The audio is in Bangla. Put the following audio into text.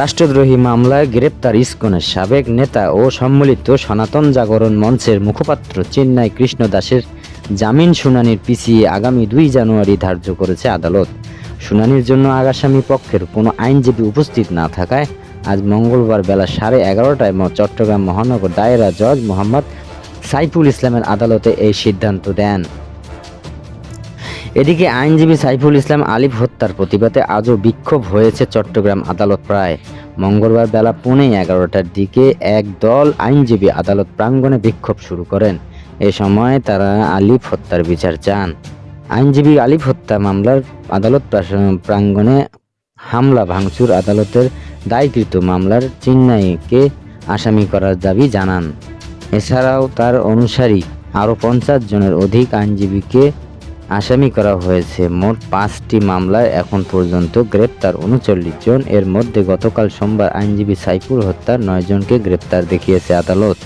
রাষ্ট্রদ্রোহী মামলায় গ্রেপ্তার ইসকনের সাবেক নেতা ও সম্মিলিত সনাতন জাগরণ মঞ্চের মুখপাত্র চেন্নাই কৃষ্ণ দাসের জামিন শুনানির পিছিয়ে আগামী দুই জানুয়ারি ধার্য করেছে আদালত। শুনানির জন্য আগামী পক্ষের কোনো আইনজীবী উপস্থিত না থাকায় আজ মঙ্গলবার বেলা সাড়ে এগারোটায় চট্টগ্রাম মহানগর দায়রা জজ মোহাম্মদ সাইফুল ইসলামের আদালতে এই সিদ্ধান্ত দেন। এদিকে আইনজীবী সাইফুল ইসলাম আলিফ হত্যার প্রতিবাদে আজও বিক্ষোভ হয়েছে চট্টগ্রাম আদালত প্রায়। মঙ্গলবার বেলা পৌনে এগারোটার দিকে এক দল আইনজীবী আদালত প্রাঙ্গণে বিক্ষোভ শুরু করেন। এ সময় তারা আলিফ হত্যার বিচার চান। আইনজীবী আলিফ হত্যা মামলার আদালত প্রাঙ্গণে হামলা ভাঙচুর আদালতের দায়কৃত মামলার চিন্নাইকে আসামি করার দাবি জানান। এছাড়াও তার অনুসারী আরও পঞ্চাশ জনের অধিক আইনজীবীকে আসামি করা হয়েছে। মোট পাঁচটি মামলায় এখন পর্যন্ত গ্রেপ্তার উনচল্লিশ জন। এর মধ্যে গতকাল সোমবার আইনজীবী সাইফুল হত্যার নয় জনকে গ্রেপ্তার দেখিয়েছে আদালত।